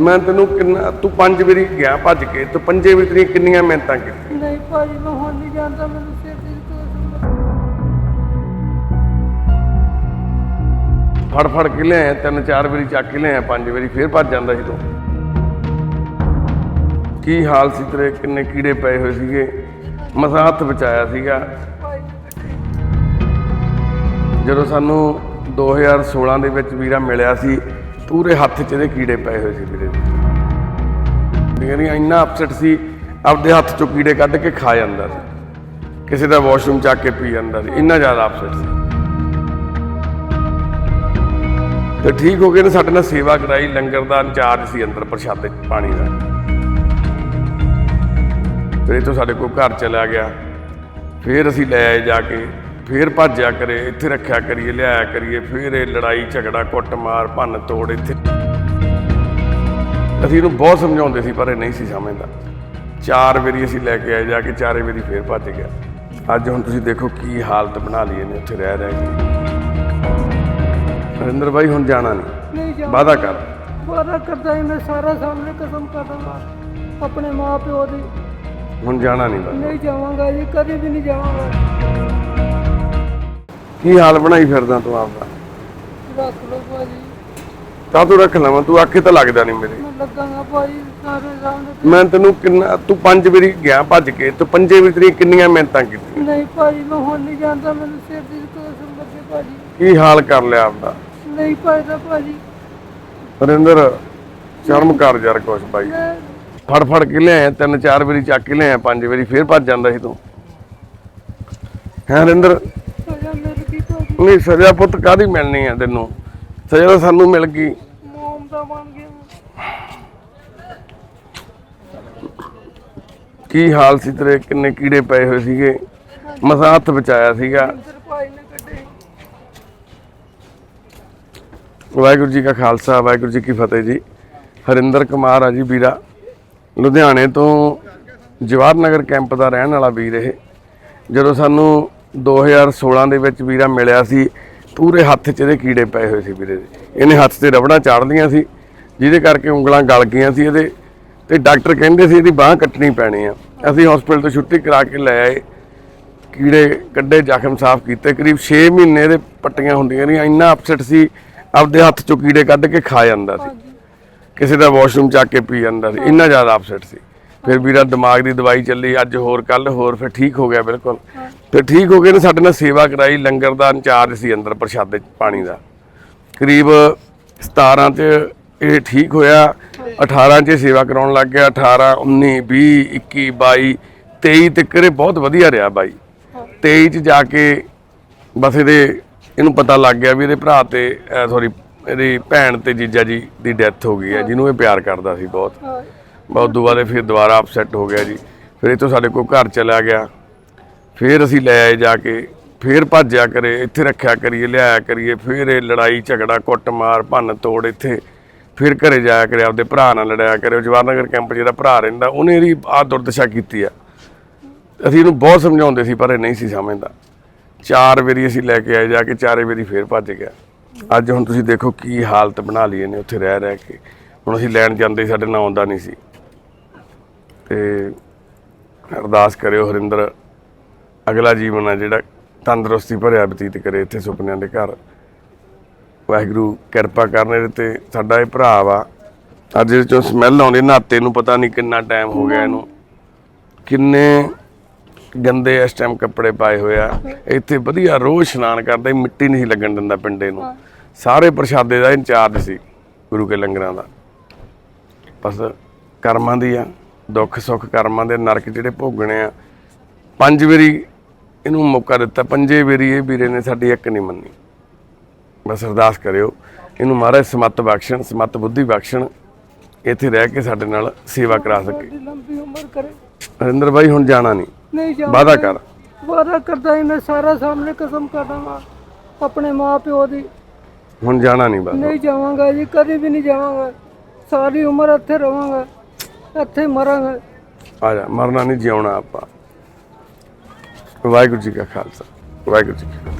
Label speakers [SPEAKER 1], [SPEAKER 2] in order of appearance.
[SPEAKER 1] ਮੈਂ ਤੈਨੂੰ ਕਿੰਨਾ ਤੂੰ ਪੰਜ ਵਾਰੀ ਗਿਆ ਭੱਜ ਕੇ ਤੂੰ ਪੰਜੇ ਵਾਰੀ ਤੇਰੀਆਂ ਕਿੰਨੀਆਂ ਮਿਹਨਤਾਂ ਕੀਤੀਆਂ?
[SPEAKER 2] ਨਹੀਂ ਭਾਜੀ ਮੈਂ ਹੁਣ ਨਹੀਂ ਜਾਂਦਾ ਮੈਨੂੰ ਸਿਰ ਦੀ ਕੋਸ
[SPEAKER 1] ਫੜ ਫੜ ਕੇ ਲਿਆਇਆ ਤਿੰਨ ਚਾਰ ਵਾਰੀ ਚੱਕ ਕੇ ਲਿਆਇਆ ਪੰਜ ਵਾਰੀ ਫੇਰ ਭੱਜ ਜਾਂਦਾ ਸੀ ਤੂੰ। ਕੀ ਹਾਲ ਸੀ ਤੇਰੇ? ਕਿੰਨੇ ਕੀੜੇ ਪਏ ਹੋਏ ਸੀਗੇ? ਮਸਾਂ ਹੱਥ ਬਚਾਇਆ ਸੀਗਾ। ਜਦੋਂ ਸਾਨੂੰ 2016 ਦੇ ਵਿੱਚ ਵੀਰਾ ਮਿਲਿਆ ਸੀ ਪੂਰੇ ਹੱਥ 'ਚ ਇਹਦੇ ਕੀੜੇ ਪਏ ਹੋਏ ਸੀ ਵੀਰੇ ਯਾਨੀ ਇੰਨਾ ਅਪਸੈਟ ਸੀ, ਆਪਦੇ ਹੱਥ 'ਚੋਂ ਕੀੜੇ ਕੱਢ ਕੇ ਖਾ ਜਾਂਦਾ ਸੀ। ਕਿਸੇ ਦਾ ਵਾਸ਼ਰੂਮ ਚੱਕ ਕੇ ਪੀ ਜਾਂਦਾ ਸੀ, ਇੰਨਾ ਜ਼ਿਆਦਾ ਅਪਸੈਟ ਸੀ। ਤੇ ਠੀਕ ਹੋ ਗਏ ਨੇ ਸਾਡੇ ਨਾਲ ਸੇਵਾ ਕਰਾਈ, ਲੰਗਰ ਦਾ ਇੰਚਾਰਜ ਸੀ ਅੰਦਰ ਪ੍ਰਸ਼ਾਦੇ ਪਾਣੀ ਦਾ। ਫਿਰ ਇਹ ਤੋਂ ਸਾਡੇ ਕੋਲ ਘਰ ਚਲਾ ਗਿਆ। ਫਿਰ ਅਸੀਂ ਲੈ ਆਏ ਜਾ ਕੇ ਫਿਰ ਭੱਜਿਆ ਕਰੇ ਇੱਥੇ ਰੱਖਿਆ ਕਰੀਏ ਲਿਆਇਆ ਕਰੀਏ ਫਿਰ ਇਹ ਲੜਾਈ ਝਗੜਾ ਕੁੱਟਮਾਰ ਭੰਨ ਤੋੜ ਇੱਥੇ। ਅਸੀਂ ਇਹਨੂੰ ਬਹੁਤ ਸਮਝਾਉਂਦੇ ਸੀ ਪਰ ਇਹ ਨਹੀਂ ਸੀ ਸਮਝਦਾ। ਚਾਰ ਵਾਰੀ ਅਸੀਂ ਲੈ ਕੇ ਆਏ ਜਾ ਕੇ ਚਾਰੇ ਵਾਰੀ ਫਿਰ ਭੱਜ ਗਿਆ। ਅੱਜ ਹੁਣ ਤੁਸੀਂ ਦੇਖੋ ਕੀ ਹਾਲਤ ਬਣਾ ਲਈ ਇਹਨੇ ਉੱਥੇ ਰਹਿ ਰਹਿ ਕੇ। ਨਰਿੰਦਰ ਭਾਈ ਹੁਣ ਜਾਣਾ ਨਹੀਂ। ਵਾਦਾ ਕਰ।
[SPEAKER 2] ਵਾਦਾ ਕਰਦਾ ਹੀ ਮੈਂ ਸਾਰਾ ਸਾਹਮਣੇ ਕਸਮ ਕਰਦਾ ਆਪਣੇ ਮਾਂ ਪਿਓ ਦੀ।
[SPEAKER 1] ਹੁਣ ਜਾਣਾ ਨਹੀਂ ਬਸ।
[SPEAKER 2] ਨਹੀਂ ਜਾਵਾਂਗਾ ਜੀ ਕਦੇ ਵੀ ਨਹੀਂ ਜਾਵਾਂਗਾ।
[SPEAKER 1] ਕੀ ਹਾਲ ਬਣਾਈ ਫਿਰਦਾ ਤੂੰ ਆਪਦਾ?
[SPEAKER 2] ਰੱਖ ਲਓ ਭਾਜੀ।
[SPEAKER 1] ਤਾਂ ਤੂੰ ਰੱਖ ਲਵਾਂ ਤੂੰ ਆਖੇ ਤਾਂ ਲੱਗਦਾ ਨਹੀਂ ਮੇਰੇ।
[SPEAKER 2] ਮੈਂ ਲੱਗਾਂਗਾ ਭਾਜੀ ਸਾਰੇ ਸਾਹਮਣੇ
[SPEAKER 1] ਮੈਂ ਤੈਨੂੰ ਕਿੰਨਾ ਤੂੰ ਪੰਜ ਵਾਰੀ ਗਿਆ ਭੱਜ ਕੇ ਤੂੰ ਪੰਜੇ ਵਾਰੀ ਤੇਰੀਆਂ ਕਿੰਨੀਆਂ ਮਿਹਨਤਾਂ ਕੀਤੀਆਂ।
[SPEAKER 2] ਨਹੀਂ ਭਾਜੀ ਮੈਂ ਹੁਣ ਨਹੀਂ ਜਾਂਦਾ ਮੈਨੂੰ ਸਿਰ ਦੀ ਕੋਸ ਲੱਗੇ ਭਾਜੀ।
[SPEAKER 1] ਕੀ ਹਾਲ ਕਰ ਲਿਆ ਆਪਦਾ?
[SPEAKER 2] ਨਹੀਂ ਪਾਇਦਾ ਭਾਜੀ।
[SPEAKER 1] ਨਰਿੰਦਰ ਸ਼ਰਮ ਕਰ ਯਾਰ ਕੁਛ ਬਾਈ
[SPEAKER 2] ਮੈਂ
[SPEAKER 1] ਫੜ ਫੜ ਕੇ ਲਿਆਇਆ ਤਿੰਨ ਚਾਰ ਵਾਰੀ ਚੱਕ ਕੇ ਲਿਆਇਆ ਪੰਜ ਵਾਰੀ ਫੇਰ ਭੱਜ ਜਾਂਦਾ ਸੀ ਤੂੰ। ਹੈ
[SPEAKER 2] ਭਾਜੀ
[SPEAKER 1] ਨਹੀਂ ਸਜ਼ਾ ਪੁੱਤ ਕਾਦੀ ਮਿਲਣੀ ਆ ਤੈਨੂੰ? ਸਜ਼ਾ ਤਾਂ ਸਾਨੂੰ ਮਿਲ ਗਈ।
[SPEAKER 2] ਮੋਮ ਦਾ ਬਣ ਗਿਆ
[SPEAKER 1] ਕੀ ਹਾਲ ਸੀ ਤੇਰੇ? ਕਿੰਨੇ ਕੀੜੇ ਪਏ ਹੋਏ ਸੀਗੇ? ਮਸਾਂ ਹੱਥ ਬਚਾਇਆ ਸੀਗਾ। ਵਾਹਿਗੁਰੂ ਜੀ ਕਾ ਖਾਲਸਾ ਵਾਹਿਗੁਰੂ ਜੀ ਕੀ ਫਤਿਹ ਜੀ। ਹਰਿੰਦਰ ਕੁਮਾਰ ਆ ਜੀ ਵੀਰਾ। ਲੁਧਿਆਣੇ ਤੋਂ ਜਵਾਹਰ ਨਗਰ ਕੈਂਪ ਦਾ ਰਹਿਣ ਵਾਲਾ ਵੀਰ ਇਹ। ਜਦੋਂ ਸਾਨੂੰ 2016 ਦੇ ਵਿੱਚ ਵੀਰਾ ਮਿਲਿਆ ਸੀ। ਪੂਰੇ ਹੱਥ 'ਚ ਇਹਦੇ ਕੀੜੇ ਪਏ ਹੋਏ ਸੀ ਵੀਰੇ ਦੇ। ਇਹਨੇ ਹੱਥ ਤੇ ਰਬੜਾਂ ਚਾੜਦੀਆਂ ਸੀ ਜਿਹਦੇ ਕਰਕੇ ਉਂਗਲਾਂ ਗਲ ਗਈਆਂ ਸੀ ਇਹਦੇ। ਤੇ ਡਾਕਟਰ ਕਹਿੰਦੇ ਸੀ ਇਹਦੀ ਬਾਹ ਕੱਟਣੀ ਪੈਣੀ ਆ। ਅਸੀਂ ਹਸਪੀਟਲ ਤੋਂ ਛੁੱਟੀ ਕਰਾ ਕੇ ਲੈ ਆਏ। ਕੀੜੇ ਕੱਢੇ ਜ਼ਖਮ ਸਾਫ਼ ਕੀਤੇ। ਕਰੀਬ 6 ਮਹੀਨੇ ਇਹਦੇ ਪੱਟੀਆਂ ਹੁੰਦੀਆਂ ਰਹੀਆਂ। ਇੰਨਾ ਅਪਸੈਟ ਸੀ ਆਪਦੇ ਹੱਥ ਚੋਂ ਕੀੜੇ ਕੱਢ ਕੇ ਖਾ ਜਾਂਦਾ ਸੀ। ਕਿਸੇ ਦਾ ਵਾਸ਼ਰੂਮ ਚੱਕ ਕੇ ਪੀ ਜਾਂਦਾ ਸੀ। ਇੰਨਾ ਜ਼ਿਆਦਾ ਅਪਸੈਟ ਸੀ। ਫਿਰ ਵੀਰਾ, ਦਿਮਾਗ ਦੀ ਦਵਾਈ ਚੱਲੀ, ਅੱਜ ਹੋਰ ਕੱਲ ਹੋਰ, ਫਿਰ ਠੀਕ ਹੋ ਗਿਆ ਬਿਲਕੁਲ। ਫਿਰ ਠੀਕ ਹੋ ਗਏ ਨੇ ਸਾਡੇ ਨਾਲ ਸੇਵਾ ਕਰਾਈ, ਲੰਗਰ ਦਾ ਇੰਚਾਰਜ ਸੀ ਅੰਦਰ ਪ੍ਰਸ਼ਾਦੇ ਪਾਣੀ ਦਾ। ਕਰੀਬ 17 ਚ ਇਹ ਠੀਕ ਹੋਇਆ 18 ਚ ਇਹ ਸੇਵਾ ਕਰਾਉਣ ਲੱਗ ਗਿਆ 18 19 20 21 22 23 ਤੱਕ ਇਹ ਬਹੁਤ ਵਧੀਆ ਰਿਹਾ ਬਾਈ। 23 ਚ ਜਾ ਕੇ ਬਸ ਇਹਦੇ, ਇਹਨੂੰ ਪਤਾ ਲੱਗ ਗਿਆ ਵੀ ਇਹਦੇ ਭਰਾ ਤੇ ਸੌਰੀ ਇਹਦੀ ਭੈਣ ਤੇ ਜੀਜਾ ਜੀ ਦੀ ਡੈਥ ਹੋ ਗਈ ਹੈ, ਜਿਹਨੂੰ ਇਹ ਪਿਆਰ ਕਰਦਾ ਸੀ ਬਹੁਤ। ਬਹੁਤ ਤੋਂ ਬਾਅਦ ਫਿਰ ਦੁਬਾਰਾ ਅਪਸੈਟ ਹੋ ਗਿਆ ਜੀ। ਫਿਰ ਇਹ ਤੋਂ ਸਾਡੇ ਕੋਲ ਘਰ ਚਲਾ ਗਿਆ। ਫਿਰ ਅਸੀਂ ਲੈ ਆਏ ਜਾ ਕੇ। ਫਿਰ ਭੱਜਿਆ ਕਰੇ, ਇੱਥੇ ਰੱਖਿਆ ਕਰੀਏ, ਲਿਆਇਆ ਕਰੀਏ। ਫਿਰ ਇਹ ਲੜਾਈ, ਝਗੜਾ, ਕੁੱਟਮਾਰ, ਭੰਨ ਤੋੜ ਇੱਥੇ। ਫਿਰ ਘਰੇ ਜਾਇਆ ਕਰੇ, ਆਪਦੇ ਭਰਾ ਨਾਲ ਲੜਾਇਆ ਕਰੇ। ਜਵਾਹਰਨਗਰ ਕੈਂਪ ਜਿਹੜਾ ਭਰਾ ਰਹਿੰਦਾ, ਉਹਨੇ ਇਹਦੀ ਆ ਦੁਰਦਸ਼ਾ ਕੀਤੀ ਆ। ਅਸੀਂ ਇਹਨੂੰ ਬਹੁਤ ਸਮਝਾਉਂਦੇ ਸੀ, ਪਰ ਇਹ ਨਹੀਂ ਸੀ ਸਮਝਦਾ। ਚਾਰ ਵਾਰੀ ਅਸੀਂ ਲੈ ਕੇ ਆਏ ਜਾ ਕੇ, ਚਾਰੇ ਵਾਰੀ ਫੇਰ ਭੱਜ ਗਿਆ। ਅੱਜ ਹੁਣ ਤੁਸੀਂ ਦੇਖੋ ਕੀ ਹਾਲਤ ਬਣਾ ਲਈ ਇਹਨੇ ਉੱਥੇ ਰਹਿ ਰਹਿ ਕੇ। ਹੁਣ ਅਸੀਂ ਲੈਣ ਜਾਂਦੇ, ਸਾਡੇ ਨਾਲ ਆਉਂਦਾ ਨਹੀਂ ਸੀ। ਤੇ ਅਰਦਾਸ ਕਰਿਓ ਹਰਿੰਦਰ, ਅਗਲਾ ਜੀਵਨ ਆ ਜਿਹੜਾ ਤੰਦਰੁਸਤੀ ਭਰਿਆ ਬਤੀਤ ਕਰੇ ਇੱਥੇ ਸੁਪਨਿਆਂ ਦੇ ਘਰ। ਵਾਹਿਗੁਰੂ ਕਿਰਪਾ ਕਰਨ ਇਹਦੇ ਤੇ ਸਾਡਾ ਇਹ ਭਰਾ ਵਾ। ਅੱਜ ਇਹਦੇ ਚੋਂ ਸਮੈਲ ਆਉਂਦੀ ਨਾਤੇ ਨੂੰ ਪਤਾ ਨਹੀਂ ਕਿੰਨਾ ਟਾਈਮ ਹੋ ਗਿਆ ਇਹਨੂੰ। ਕਿੰਨੇ ਗੰਦੇ ਇਸ ਟਾਈਮ ਕੱਪੜੇ ਪਾਏ ਹੋਏ ਆ। ਇੱਥੇ ਵਧੀਆ ਰੋਜ਼ ਇਸ਼ਨਾਨ ਕਰਦਾ ਮਿੱਟੀ ਨਹੀਂ ਸੀ ਲੱਗਣ ਦਿੰਦਾ ਪਿੰਡੇ ਨੂੰ। ਸਾਰੇ ਪ੍ਰਸ਼ਾਦੇ ਦਾ ਇੰਚਾਰਜ ਸੀ ਗੁਰੂ ਕੇ ਲੰਗਰਾਂ ਦਾ। ਬਸ ਕਰਮਾਂ ਦੀ ਆ। ਦੁੱਖ ਸੁੱਖ ਕਰਮਾਂ ਦੇ ਨਰਕ ਜਿਹੜੇ ਭੋਗਣੇ ਆ। ਪੰਜ ਵਾਰੀ ਇਹਨੂੰ ਮੌਕਾ ਦਿੱਤਾ ਪੰਜੇ ਵਾਰੀ ਇਹ ਵੀਰੇ ਨੇ ਸਾਡੀ ਇੱਕ ਨਹੀਂ ਮੰਨੀ। ਬਸ ਅਰਦਾਸ ਕਰਿਓ ਇਹਨੂੰ ਮਹਾਰਾਜ ਸਮੱਤ ਬਖਸ਼ਣ ਸਮੱਤ ਬੁੱਧੀ ਬਖਸ਼ਣ ਇੱਥੇ ਰਹਿ ਕੇ ਸਾਡੇ ਨਾਲ ਸੇਵਾ ਕਰਾ ਸਕੇ।
[SPEAKER 2] ਲੰਬੀ ਉਮਰ ਕਰੇ।
[SPEAKER 1] ਹਰਿੰਦਰ ਭਾਈ ਹੁਣ ਜਾਣਾ ਨਹੀਂ। ਵਾਦਾ ਕਰ।
[SPEAKER 2] ਵਾਦਾ ਕਰਦਾ ਮੈਂ ਸਾਰਾ ਸਾਹਮਣੇ ਕਸਮ ਕਰਦਾ ਆਪਣੇ ਮਾਂ ਪਿਓ ਦੀ।
[SPEAKER 1] ਹੁਣ ਜਾਣਾ ਨਹੀਂ ਬਸ
[SPEAKER 2] ਨਹੀਂ ਜਾਵਾਂਗਾ ਜੀ ਕਦੇ ਵੀ ਨਹੀਂ ਜਾਵਾਂਗਾ। ਸਾਰੀ ਉਮਰ ਇੱਥੇ ਰਵਾਂਗਾ। ਇੱਥੇ ਮਰਾਂਗਾ।
[SPEAKER 1] ਆ ਜਾ, ਮਰਨਾ ਨਹੀਂ ਜਿਉਣਾ ਆਪਾਂ। ਵਾਹਿਗੁਰੂ ਜੀ ਕਾ ਖਾਲਸਾ, ਵਾਹਿਗੁਰੂ ਜੀ ਕੀ ਫਤਿਹ।